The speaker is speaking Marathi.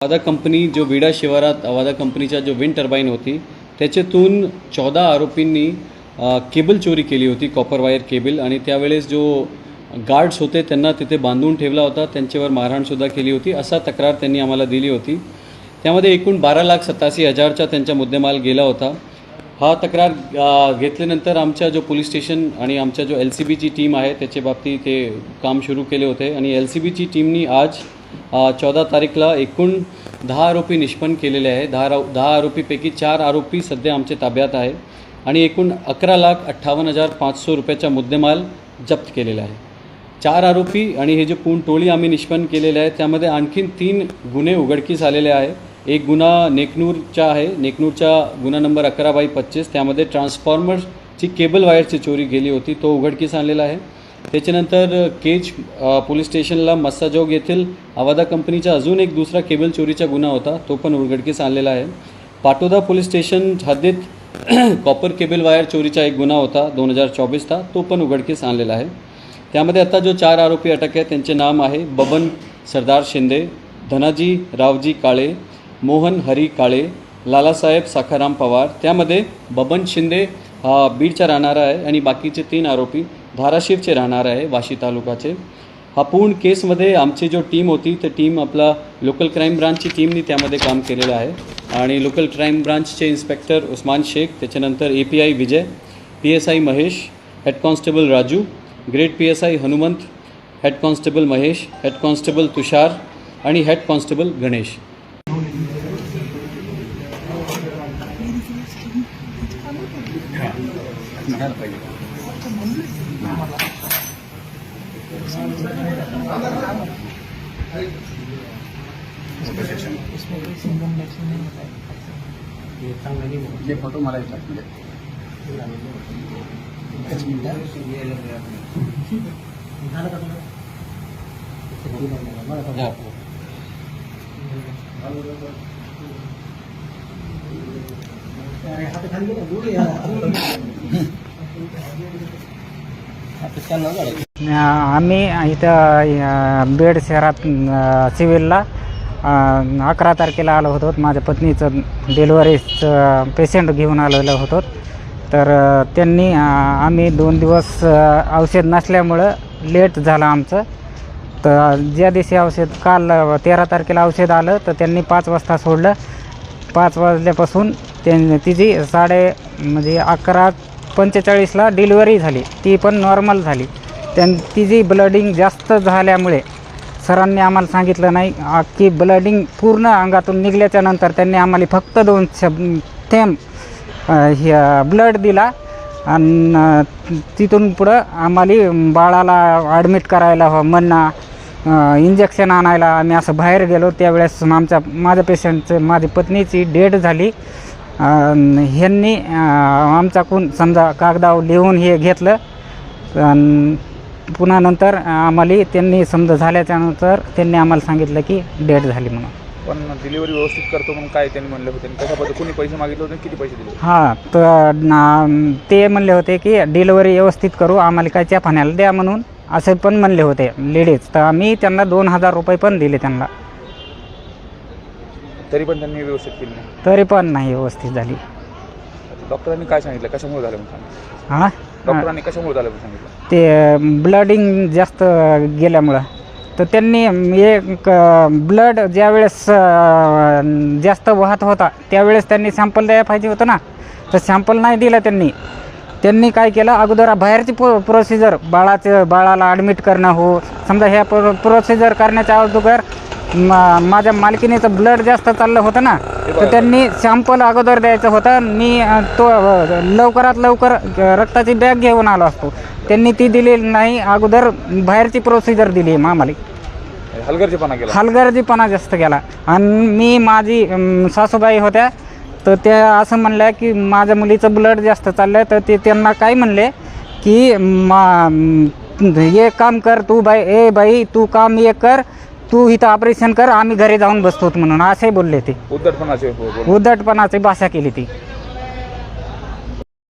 अवादा कंपनी जो विडा शिवारात अवादा कंपनीच्या जो विंड टर्बाईन होती त्याच्यातून चौदा आरोपींनी केबल चोरी केली होती कॉपर वायर केबल आणि त्यावेळेस जो गार्ड्स होते त्यांना तिथे बांधून ठेवला होता त्यांच्यावर मारहाणसुद्धा केली होती असा तक्रार त्यांनी आम्हाला दिली होती. त्यामध्ये एकूण बारा लाख सत्तासी हजारचा त्यांचा मुद्देमाल गेला होता. हा तक्रार घेतल्यानंतर आमच्या जो पोलीस स्टेशन आणि आमच्या जो एल सी बीची टीम आहे त्याच्या बाबतीत ते काम सुरू केले होते आणि एल सी बीची टीमनी आज चौदा तारीखला एकूण दहा आरोपी निष्पन्न केलेले आहे दहा दहा आरोपीपैकी चार आरोपी सध्या आमच्या ताब्यात आहे आणि एकूण अकरा लाख अठ्ठावन्न हजार पाचशे रुपयाचा मुद्देमाल जप्त केलेला आहे. चार आरोपी आणि हे जे पूर्ण टोळी आम्ही निष्पन्न केलेले आहे त्यामध्ये आणखीन तीन गुन्हे उघडकीस आलेले आहे एक गुन्हा नेकनूरचा आहे. नेकनूरचा गुन्हा नंबर अकरा बाय पच्चीस. त्यामध्ये ट्रान्सफॉर्मरची केबल वायरची चोरी गेली होती. तो उघडकीस आणलेला आहे. त्याच्यानंतर केज पोलीस स्टेशनला मस्साजोग येथील आवादा कंपनीचा अजून एक दुसरा केबल चोरीचा गुन्हा होता तो पण उघडकीस आणलेला आहे. पाटोदा पोलीस स्टेशन हद्दीत कॉपर केबल वायर चोरीचा एक गुन्हा होता दोन हजार चोवीसचा तो पण उघडकीस आणलेला आहे. त्यामध्ये आता जो चार आरोपी अटक आहे त्यांचे नाम आहे बबन सरदार शिंदे धनाजी रावजी काळे मोहन हरी काळे लालासाहेब साखाराम पवार. त्यामध्ये बबन शिंदे हा बीडचा राहणारा आहे आणि बाकीचे तीन आरोपी धाराशिवचे राहणार आहे वाशी तालुकाचे. हा पूर्ण केसमध्ये आमची जो टीम होती ते टीम आपला लोकल क्राईम ब्रांचची टीमनी त्यामध्ये काम केलेलं आहे. आणि लोकल क्राईम ब्रांचचे इन्स्पेक्टर उस्मान शेख त्याच्यानंतर A P I Vijay P S I Mahesh head constable Raju great P S I Hanumant head constable Mahesh head constable Tushar आणि हेड कॉन्स्टेबल गणेश. ये फ़ोटो येतात म्हणजे आम्ही इथं बेड बीड शहरात सिव्हिलला अकरा तारखेला आलो होतो. माझ्या पत्नीचं डिलिव्हरीचं पेशंट घेऊन आलेलो होतो. तर त्यांनी आम्ही दोन दिवस औषध नसल्यामुळं लेट झालं आमचं. तर ज्या दिवशी औषध काल तेरा तारखेला औषध आलं तर त्यांनी पाच वाजता सोडलं. पाच वाजल्यापासून त्यां तिची साडे म्हणजे अकरा पंचेचाळीसला डिलिव्हरी झाली. ती पण नॉर्मल झाली. त्यां तिची ब्लडिंग जास्त झाल्यामुळे सरांनी आम्हाला सांगितलं नाही आ, की ब्लडिंग पूर्ण अंगातून निघल्याच्या नंतर त्यांनी आम्हाला फक्त दोन शब थेंब ब्लड दिला आणि तिथून पुढं आम्हाला बाळाला ॲडमिट करायला हवं म्हणणं इंजेक्शन आणायला. आम्ही असं बाहेर गेलो. त्यावेळेस आमच्या माझ्या पेशंटचं माझी पत्नीची डेट झाली. ह्यांनी अं, आमच्याकडून समजा कागदावर लिहून हे घेतलं. पुन्हा नंतर आम्हाला त्यांनी समजा झाल्याच्यानंतर त्यांनी आम्हाला सांगितलं की डेट झाली म्हणून. पण डिलिव्हरी व्यवस्थित करतो म्हणून काय त्यांनी म्हणले होते? आणि कशा पद्धती कोणी पैसे मागितले होते किती पैसे दिले? हां तर ते म्हणले होते की डिलिव्हरी व्यवस्थित करू आम्हाला काय च्या पाण्याला द्या म्हणून असे पण म्हणले होते लेडीज. तर आम्ही त्यांना दोन हजार रुपये पण दिले त्यांना. तरी पण त्यांनी व्यवस्थित केली नाही. तरी पण नाही व्यवस्थित झाली. आता डॉक्टरांनी काय सांगितलं? कशामुळे झालं म्हणून सांगितलं? हां? डॉक्टरांनी कशामुळे झालं म्हणून सांगितलं? ते ब्लडिंग जास्त गेल्यामुळं. तर त्यांनी एक ब्लड ज्यावेळेस अं, जास्त वाहत होता त्यावेळेस त्यांनी सॅम्पल द्यायला पाहिजे होतं ना. तर सॅम्पल नाही दिलं त्यांनी. त्यांनी काय केलं? अगोदर बाहेरची प्रो प्रोसिजर बाळाचं बाळाला ॲडमिट करणं हो. समजा ह्या प्रो प्रोसिजर करण्याच्या अगोदर मा माझ्या मालकीनीचं ब्लड जास्त चाललं होतं ना तर त्यांनी सॅम्पल अगोदर द्यायचं होतं. मी अं, तो अं, लवकरात लवकर अं, रक्ताची बॅग घेऊन आलो असतो. त्यांनी ती दिलेली नाही अगोदर बाहेरची प्रोसिजर दिली आहे आम्हाला हलगर्जीपणा केला. हलगर्जीपणा जास्त केला. आणि मी माझी सासूबाई होत्या तर त्या असं म्हणल्या की माझ्या मुलीचं ब्लड जास्त चाललं तर ते त्यांना काय म्हणले की मा हे काम कर तू बाई ए बाई तू काम हे कर तू इथं ऑपरेशन कर आम्ही घरी जाऊन बसतो म्हणून. असे बोलले ते. उद्धटपणाचे उद्धटपणाची भाषा केली ती.